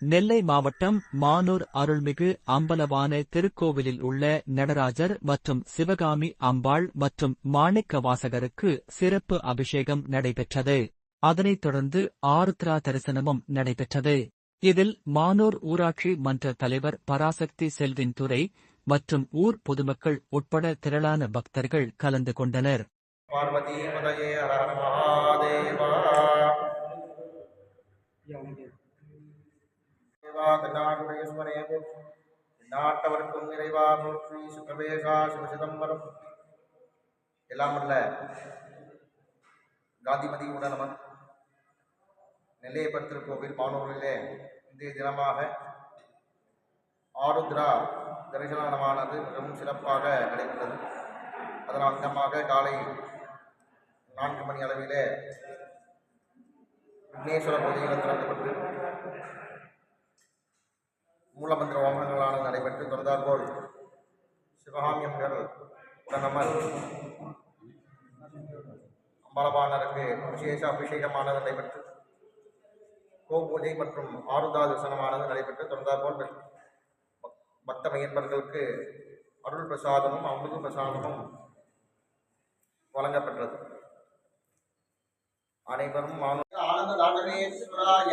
நெல்லை மாவட்டம் மானூர் அருள்மிகு அம்பலவான திருக்கோவிலில் உள்ள நடராஜர் மற்றும் சிவகாமி அம்பாள் மற்றும் மாணிக்க வாசகருக்கு சிறப்பு அபிஷேகம் நடைபெற்றது. அதனைத் தொடர்ந்து ஆருத்ரா தரிசனமும் நடைபெற்றது. இதில் மானூர் ஊராட்சி மன்ற தலைவர் பராசக்தி செல்வின் துறை மற்றும் ஊர் பொதுமக்கள் உட்பட திரளான பக்தர்கள் கலந்து கொண்டனர். பார்வதி பதயே ஹர நாட்டவர்க்கும் இறைவா போற்றி சுகவேகா சிவசிதம்பரம் எல்லாம் அல்ல காந்திமதி உடனமன் நெல்லையப்பர் திருக்கோவில் மாணவர்களிலே இன்றைய தினமாக ஆருத்ரா தரிசனமானது மிகவும் சிறப்பாக நடைபெற்றது. அதன் அங்கமாக காலை நான்கு மணி அளவிலே விக்னேஸ்வர பூஜைகள் திறக்கப்பட்டு மூலமந்திர ஹோமங்களானது நடைபெற்று தொடர்ந்தாற்போல் சிவகாமியம்கள் உடனமர். அம்பலபாணருக்கு விசேஷ அபிஷேகமானது நடைபெற்று கோ பூஜை மற்றும் ஆருதா தரிசனமானது நடைபெற்று தொடர்ந்தாற்போல் பக்- பக்த மையன்பர்களுக்கு அருள் பிரசாதமும் அமிர்த பிரசாதமும் வழங்கப்பட்டது அனைவரும் மாணவ ஆனந்த தாண்டவேஸ்வராய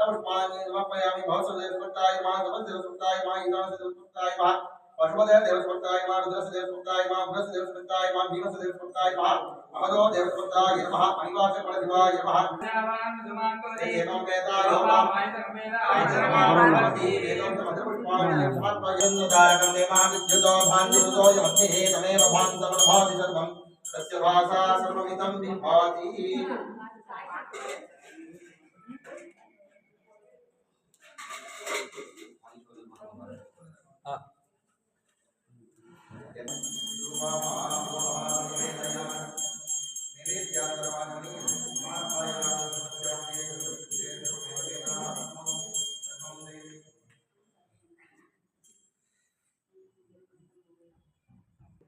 అష్టపుష్పాన్ని సమర్పయామి భవసు దేవస్మృతాయ మా సమస్ దేవస్మృతాయ మా ఈశాస దేవస్మృతాయ మా పశుపదే దేవస్మృతాయ మా రుద్రస దేవస్మృతాయ మా ఉగ్రస దేవస్మృతాయ మా భీమస దేవస్మృతాయ మా అమదో దేవస్మృతాయ నమః అనివాచ పరదివాయ నమః ఏవం వేదాయో మా ఆచరమాణి వేదం మధుపుష్పాన్ని సమర్పయన్న కారకం నేమా విద్యుతో భాంతితో యమతి తమేవ భాంతవ భాతి సర్వం తస్య వాసా సర్వమిదం విభాతి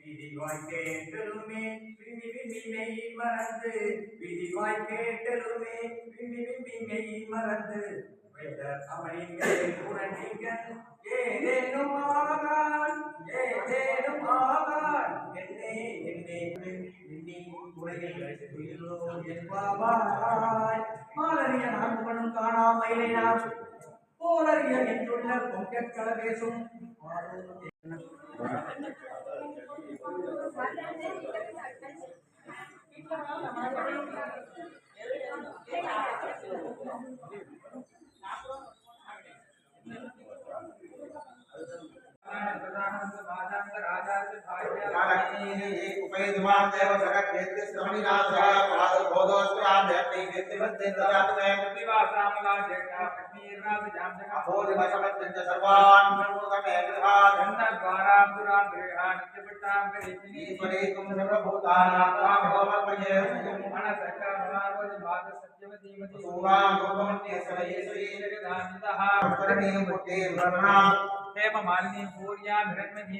விதிவாய் கேட்டலுமே விம்மி விம்மி மறந்து விதிவாய் கேட்டலுமே விம்மி விம்மி மறந்து காணாமையிலே அவனிங்கள் நான் போலறிய என்றுள்ள பொங்கற் பேசும் देव जगद्वेद्यस्तमनिनाथः पादबोधोऽस्यां अभोधिमशमत्यञ्च सर्वान् सर्वोदमे गृहान् ईश्वरीकुं सर्वभूतानां तामहोमर्पये सूरां रूपमन्यसवयेश्वरीं पुट्टीं वर्णाम् मालिनी पूर्या हिरण्मयी